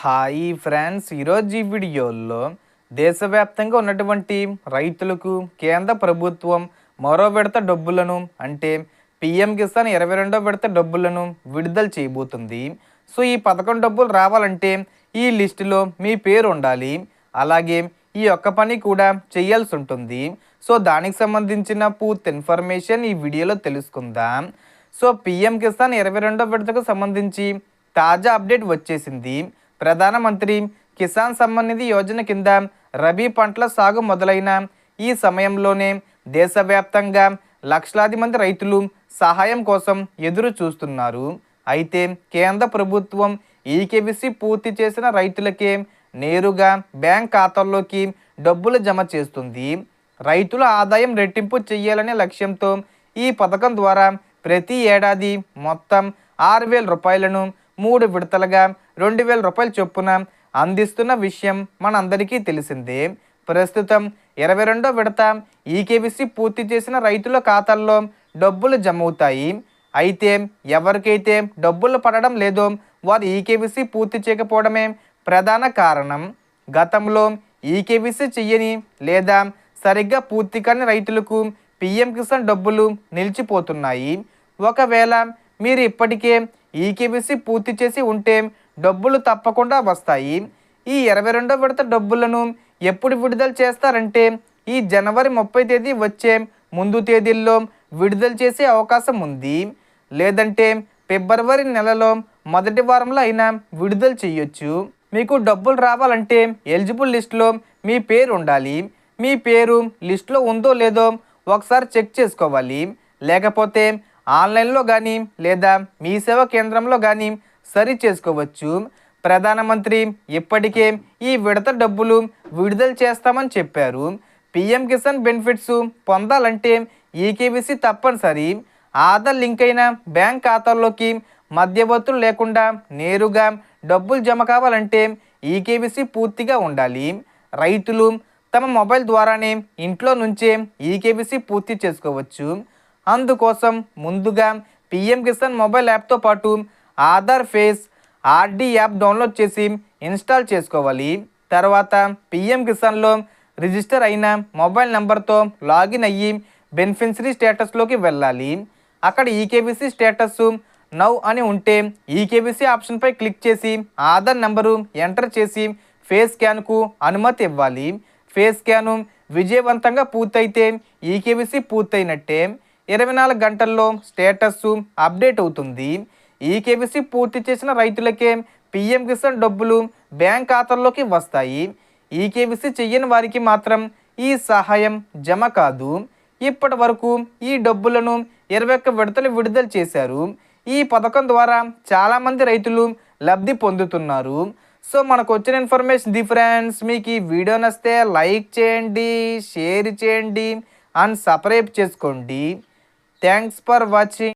Hi friends. ఈరోజు ఈ వీడియోలో దేశవ్యాప్తంగా ఉన్నటువంటి రైతులకు కేంద్ర ప్రభుత్వం మరో విడత డబ్బులను అంటే పిఎం కిసాన్ ఇరవై రెండో విడత డబ్బులను విడుదల చేయబోతుంది. సో ఈ పథకం డబ్బులు రావాలంటే ఈ లిస్టులో మీ పేరు ఉండాలి. అలాగే ఈ ఒక్క పని కూడా చేయాల్సి ఉంటుంది. సో దానికి సంబంధించిన పూర్తి ఇన్ఫర్మేషన్ ఈ వీడియోలో తెలుసుకుందాం. సో పిఎం కిసాన్ ఇరవై రెండో విడతకు సంబంధించి తాజా అప్డేట్ వచ్చేసింది. ప్రధానమంత్రి కిసాన్ సమ్మాన్ నిధి యోజన కింద రబీ పంటల సాగు మొదలైన ఈ సమయంలోనే దేశవ్యాప్తంగా లక్షలాది మంది రైతులు సహాయం కోసం ఎదురు చూస్తున్నారు. అయితే కేంద్ర ప్రభుత్వం ఈకేబీసీ పూర్తి చేసిన రైతులకే నేరుగా బ్యాంక్ ఖాతాల్లోకి డబ్బులు జమ చేస్తుంది. రైతుల ఆదాయం రెట్టింపు చేయాలనే లక్ష్యంతో ఈ పథకం ద్వారా ప్రతి ఏడాది మొత్తం ఆరు వేల రూపాయలను మూడు విడతలుగా రెండు వేల రూపాయల చొప్పున అందిస్తున్న విషయం మనందరికీ తెలిసిందే. ప్రస్తుతం ఇరవై రెండో విడత ఈకేబీసీ పూర్తి చేసిన రైతుల ఖాతాల్లో డబ్బులు జమ అవుతాయి అయితే ఎవరికైతే డబ్బులు పడడం లేదో వారు ఈకేబీసీ పూర్తి చేయకపోవడమే ప్రధాన కారణం. గతంలో ఈకేబీసీ చెయ్యని లేదా సరిగ్గా పూర్తి కాని రైతులకు పిఎం కిసాన్ డబ్బులు నిలిచిపోతున్నాయి. ఒకవేళ మీరు ఇప్పటికే ఈకేబీసీ పూర్తి చేసి ఉంటే డబ్బులు తప్పకుండా వస్తాయి. ఈ ఇరవై రెండో విడత డబ్బులను ఎప్పుడు విడుదల చేస్తారంటే ఈ జనవరి ముప్పై తేదీ వచ్చే ముందు తేదీల్లో విడుదల చేసే అవకాశం ఉంది. లేదంటే ఫిబ్రవరి నెలలో మొదటి వారంలో అయినా విడుదల చేయొచ్చు. మీకు డబ్బులు రావాలంటే ఎలిజిబుల్ లిస్ట్లో మీ పేరు ఉండాలి. మీ పేరు లిస్ట్లో ఉందో లేదో ఒకసారి చెక్ చేసుకోవాలి. లేకపోతే ఆన్లైన్లో కానీ లేదా మీ సేవా కేంద్రంలో కానీ సరి చేసుకోవచ్చు. ప్రధానమంత్రి ఇప్పటికే ఈ విడత డబ్బులు విడుదల చేస్తామని చెప్పారు. పిఎం కిసాన్ బెనిఫిట్స్ పొందాలంటే ఈకేబీసీ తప్పనిసరి. ఆధార్ లింక్ అయిన బ్యాంక్ ఖాతాల్లోకి మధ్యవర్తులు లేకుండా నేరుగా డబ్బులు జమ కావాలంటే ఈకేబీసీ పూర్తిగా ఉండాలి. రైతులు తమ మొబైల్ ద్వారానే ఇంట్లో నుంచే ఈకేబీసీ పూర్తి చేసుకోవచ్చు. అందుకోసం ముందుగా పిఎం కిసాన్ మొబైల్ యాప్తో పాటు Aadhaar face RD app download చేసి ఇన్స్టాల్ చేసుకోవాలి. తర్వాత పిఎం కిసాన్లో రిజిస్టర్ అయిన మొబైల్ నెంబర్తో లాగిన్ అయ్యి బెనిఫిషరీ స్టేటస్లోకి వెళ్ళాలి. అక్కడ ఈకేబీసీ స్టేటస్ నౌ అని ఉంటే ఈకేబీసీ ఆప్షన్పై క్లిక్ చేసి ఆధార్ నెంబరు ఎంటర్ చేసి ఫేస్ స్కాన్కు అనుమతి ఇవ్వాలి. ఫేస్ స్కాను విజయవంతంగా పూర్తయితే ఈకేబీసీ పూర్తయినట్టే. ఇరవై నాలుగు గంటల్లో స్టేటస్ అప్డేట్ అవుతుంది. ఈ కేవీసీ పూర్తి చేసిన రైతులకే పిఎం కిసాన్ డబ్బులు బ్యాంక్ ఖాతాల్లోకి వస్తాయి. ఈ కేవీసీ చెయ్యని వారికి మాత్రం ఈ సహాయం జమ కాదు. ఇప్పటి వరకు ఈ డబ్బులను ఇరవై ఒక్క విడతలు విడుదల చేశారు. ఈ పథకం ద్వారా చాలామంది రైతులు లబ్ధి పొందుతున్నారు. సో మనకు వచ్చిన ఇన్ఫర్మేషన్ ది ఫ్రెండ్స్ మీకు ఈ వీడియో నచ్చితే లైక్ చేయండి షేర్ చేయండి అండ్ సబ్స్క్రైబ్ చేసుకోండి. thanks for watching